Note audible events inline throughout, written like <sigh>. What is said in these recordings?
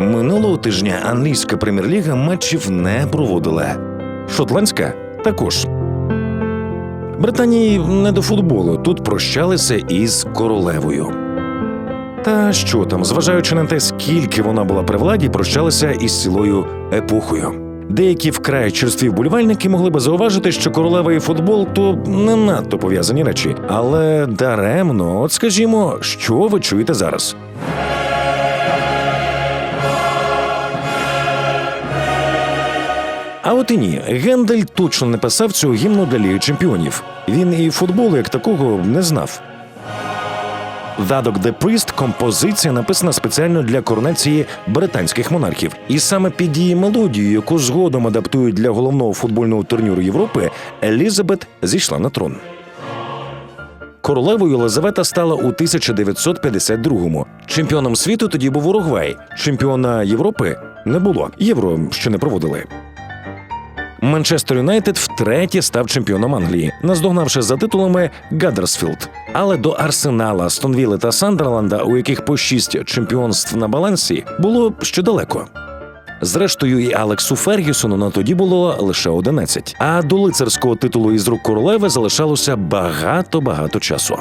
Минулого тижня англійська прем'єр-ліга матчів не проводила. Шотландська також. Британії не до футболу. Тут прощалися із королевою. Та що там, зважаючи на те, скільки вона була при владі, прощалися із цілою епохою. Деякі вкрай черстві вболівальники могли би зауважити, що королева і футбол то не надто пов'язані речі, але даремно, от скажімо, що ви чуєте зараз? А от і ні, Гендель точно не писав цього гімну для Ліги Чемпіонів. Він і футболу як такого не знав. Задок де Priest» – композиція написана спеціально для коронації британських монархів, і саме під її мелодію, яку згодом адаптують для головного футбольного турніру Європи, Елізабет зійшла на трон. Королевою Єлизавета стала у 1952-му. Чемпіоном світу тоді був Уругвай. Чемпіона Європи не було. Євро ще не проводили. Манчестер Юнайтед втретє став чемпіоном Англії, наздогнавши за титулами Гаддерсфілд. Але до Арсенала, Стонвіли та Сандерланда, у яких по шість чемпіонств на балансі, було ще далеко. Зрештою, і Алексу Фергюсону на тоді було лише 11. А до лицарського титулу із рук королеви залишалося багато-багато часу.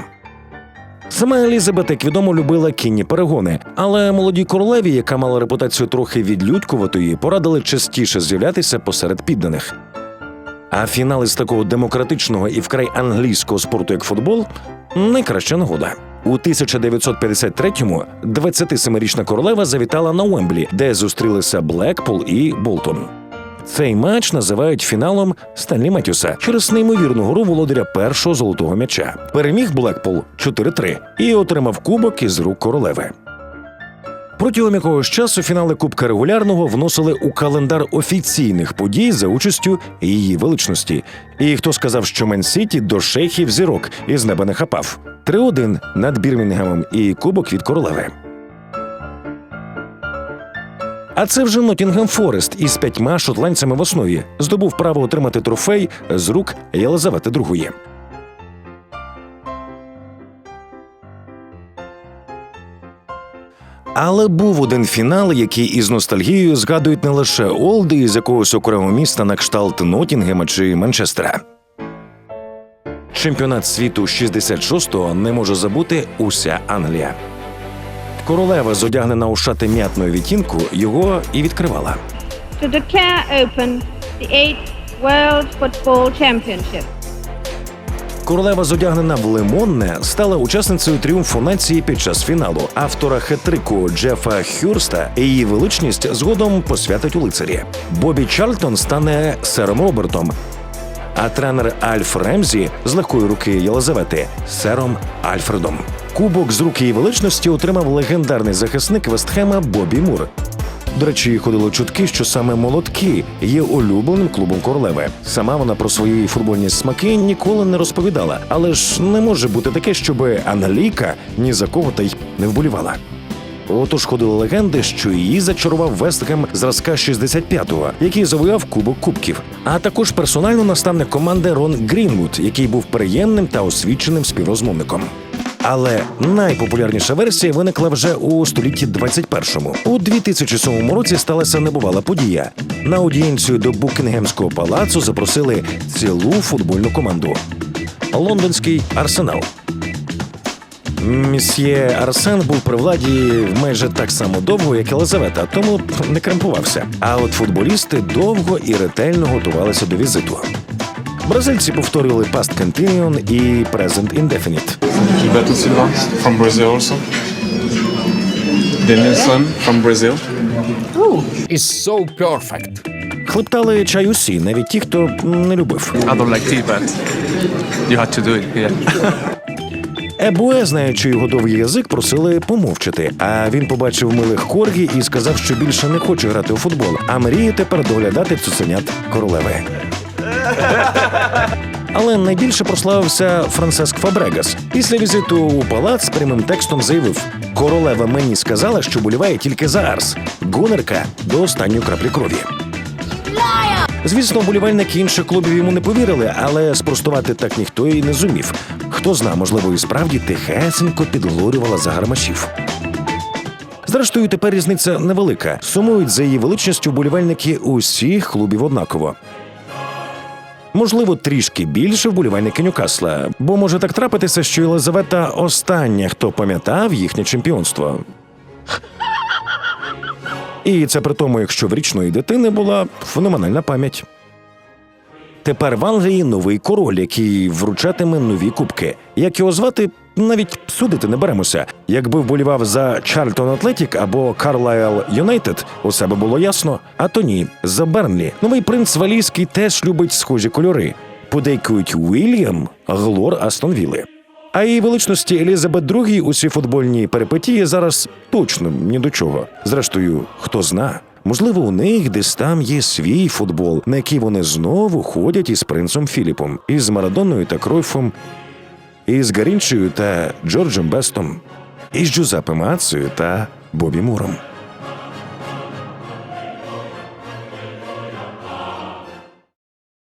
Сама Елізабет, як відомо, любила кінні перегони, але молодій королеві, яка мала репутацію трохи відлюдькуватої, порадили частіше з'являтися посеред підданих. А фінал із такого демократичного і вкрай англійського спорту, як футбол, найкраща нагода. У 1953-му 27-річна королева завітала на Уемблі, де зустрілися Блекпул і Болтон. Цей матч називають фіналом Стенлі Меттюса через неймовірну гру володаря першого золотого м'яча. Переміг Блекпул 4-3 і отримав кубок із рук королеви. Протягом якогось часу фінали Кубка регулярного вносили у календар офіційних подій за участю її величності. І хто сказав, що Мен-Сіті до шейхів зірок із неба не хапав. 3-1 над Бірмінгемом і кубок від королеви. А це вже Нотінгем Форест із п'ятьма шотландцями в основі здобув право отримати трофей з рук Єлизавети II. Але був один фінал, який із ностальгією згадують не лише Олди із якогось окремого міста на кшталт Нотінгема чи Манчестера. Чемпіонат світу 66-го не може забути уся Англія. Королева, зодягнена у шати м'ятної відтінку, його і відкривала. to declare open the eighth World Football Championship. Королева, зодягнена в лимонне, стала учасницею тріумфу нації під час фіналу. Автора хетрику Джефа Хюрста її величність згодом посвятить у лицарі. Бобі Чарльтон стане сером Робертом. А тренер Альф Ремзі з легкої руки Єлизавети сером Альфредом. Кубок з руки її величності отримав легендарний захисник Вестхема Бобі Мур. До речі, ходили чутки, що саме молотки є улюбленим клубом королеви. Сама вона про свої футбольні смаки ніколи не розповідала, але ж не може бути таке, щоб Англійка ні за кого та й не вболівала. Отож ходили легенди, що її зачарував Вестгем зразка 65-го, який завоював Кубок Кубків, а також персонально наставник команди Рон Грінвуд, який був приємним та освіченим співрозмовником. Але найпопулярніша версія виникла вже у столітті 21-му. У 2007 році сталася небувала подія. На аудієнцію до Букінгемського палацу запросили цілу футбольну команду. Лондонський арсенал. Місьє Арсен був при владі майже так само довго, як Єлизавета, тому не кремпувався. А от футболісти довго і ретельно готувалися до візиту. Бразильці повторювали past continuous і present indefinite. Gilberto Silva from Brazil also. Denilson from Brazil. is so perfect. Хлептали чай усі, навіть ті, хто не любив. I don't like tea, but you had to do it. Yeah. <laughs> Ебуе, знаючи його довгий язик, просили помовчати. А він побачив милих коргі і сказав, що більше не хоче грати у футбол, а мріє тепер доглядати цуценят королеви. Але найбільше прославився Франциск Фабрегас. Після візиту у палац прямим текстом заявив: королева мені сказала, що боліває тільки за Арс. Гунерка до останньої краплі крові. Звісно, болівальники інших клубів йому не повірили, але спростувати так ніхто і не зумів. Хто зна, можливо, і справді тихесенько підглорювала за гармашів. Зрештою, тепер різниця невелика. Сумують за її величністю вболівальники усіх клубів однаково. Можливо, трішки більше вболівальники Ньюкасла, бо може так трапитися, що Єлизавета остання, хто пам'ятав їхнє чемпіонство. І це при тому, якщо в річної дитини була феноменальна пам'ять. Тепер в Англії новий король, який вручатиме нові кубки. Як його звати, навіть судити не беремося. Якби вболівав за Чарльтон Атлетік або Карлайл Юнайтед, усе би було ясно. А то ні, за Бернлі. Новий принц Валійський теж любить схожі кольори. Подейкують Уільям, Глор Астон Вілли. А її величності Елізабет II усі футбольні перипетії зараз точно ні до чого. Зрештою, хто зна, можливо, у них десь там є свій футбол, на який вони знову ходять із принцем Філіпом, із Марадоною та Кройфом, із Гарінчею та Джорджем Бестом, із Джузеппе Мацею та Бобі Муром.